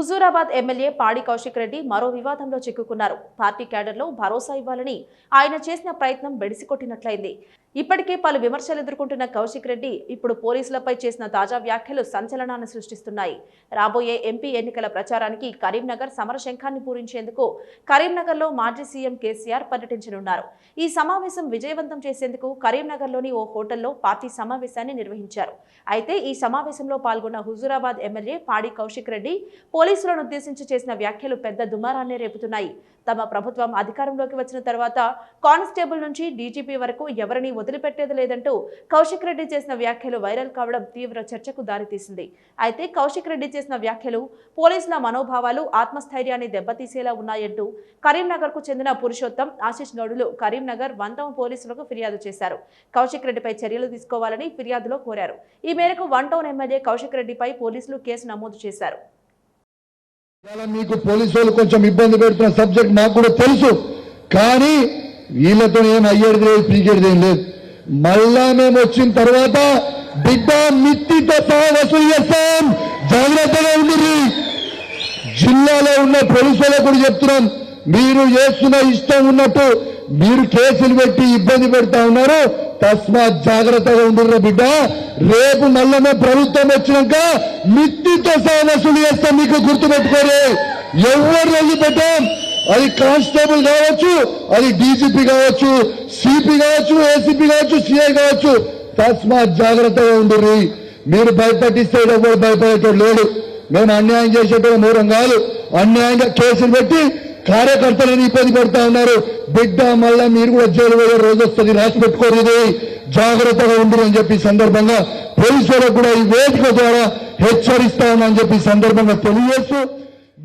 Huzurabad MLA పాడి కౌశిక్ రెడ్డి మరో వివాదంలో చిక్కుకున్నారు. పార్టీ క్యాడర్లో భరోసా ఇవ్వాలని ఆయన చేసిన ప్రయత్నం బెడిసికొట్టినట్లయింది ఇప్పటికే పలు విమర్శలు ఎదుర్కొంటున్న కౌశిక్ రెడ్డి ఇప్పుడు పోలీసులపై చేసిన తాజా వ్యాఖ్యలు సంచలనాన్ని సృష్టిస్తున్నాయి. రాబోయే ఎంపీ ఎన్నికల ప్రచారానికి కరీంనగర్ సమరశంఖాన్ని పూరించేందుకు కరీంనగర్లో మాజీ సీఎం కేసీఆర్ పర్యటించనున్నారు. ఈ సమావేశం విజయవంతం చేసేందుకు కరీంనగర్లోని ఓ హోటల్లో పార్టీ సమావేశాన్ని నిర్వహించారు. అయితే ఈ సమావేశంలో పాల్గొన్న హుజూరాబాద్ ఎమ్మెల్యే పాడి కౌశిక్ రెడ్డి పోలీసులను ఉద్దేశించి చేసిన వ్యాఖ్యలు పెద్ద దుమారాన్ని రేపుతున్నాయి. తమ ప్రభుత్వం అధికారంలోకి వచ్చిన తర్వాత కానిస్టేబుల్ నుంచి డీజీపీ వరకు ఎవరిని వదిలిపెట్టేది లేదంటూ కౌశిక్ రెడ్డి చేసిన వ్యాఖ్యలు వైరల్ కావడం తీవ్ర చర్చకు దారితీసింది. అయితే కౌశిక్ రెడ్డి చేసిన వ్యాఖ్యలు పోలీసుల మనోభావాలు ఆత్మస్థైర్యాన్ని దెబ్బతీసేలా ఉన్నాయంటూ కరీంనగర్కు చెందిన పురుషోత్తం ఆశిష్ గౌడులు కరీంనగర్ వన్ టౌన్ పోలీసులకు ఫిర్యాదు చేశారు. కౌశిక్ రెడ్డిపై చర్యలు తీసుకోవాలని ఫిర్యాదులో కోరారు. ఈ మేరకు వన్ టౌన్ ఎమ్మెల్యే కౌశిక్ రెడ్డిపై పోలీసులు కేసు నమోదు చేశారు. మీకు పోలీసు వాళ్ళు కొంచెం ఇబ్బంది పెడుతున్న సబ్జెక్ట్ నాకు కూడా తెలుసు. కానీ వీళ్ళతో ఏం అయ్యేది లేదు పీకేది ఏం లేదు. మళ్ళా మేము వచ్చిన తర్వాత బిడ్డ మిత్తితో సహా వసూలు చేస్తాం. జాగ్రత్తగా ఉండి జిల్లాలో ఉన్న పోలీసు కూడా చెప్తున్నాం. మీరు చేస్తున్న ఇష్టం ఉన్నట్టు మీరు కేసులు పెట్టి ఇబ్బంది పెడతా ఉన్నారు. తస్మాత్ జాగ్రత్తగా ఉండిర్రా బిడ్డ. రేపు మళ్ళీ ప్రభుత్వం వచ్చినాక మిత్తితో సహా వసూలు చేస్తాం. మీకు గుర్తుపెట్టుకోరు ఎవరు వదిలిపెట్టాం అది కానిస్టేబుల్ కావచ్చు అది డీజీపీ కావచ్చు సిపి కావచ్చు ఏసీపీ కావచ్చు సిఐ కావచ్చు. తస్మాత్ జాగ్రత్తగా ఉండిర్రి. మీరు భయపట్టిస్తే ఎవరు భయపడేటోడు లేడు. మేము అన్యాయం చేసేటోడు మూరం కాదు. అన్యాయంగా కేసులు పెట్టి కార్యకర్తలను ఇబ్బంది పెడతా ఉన్నారు. బిడ్డ మళ్ళా మీరు కూడా జైలు పోయే రోజు వస్తుంది రాసి పెట్టుకోలేదు జాగ్రత్తగా ఉండరు అని చెప్పి సందర్భంగా పోలీసులకు కూడా ఈ వేదిక ద్వారా హెచ్చరిస్తా ఉన్నా అని చెప్పి సందర్భంగా తెలియజేస్తూ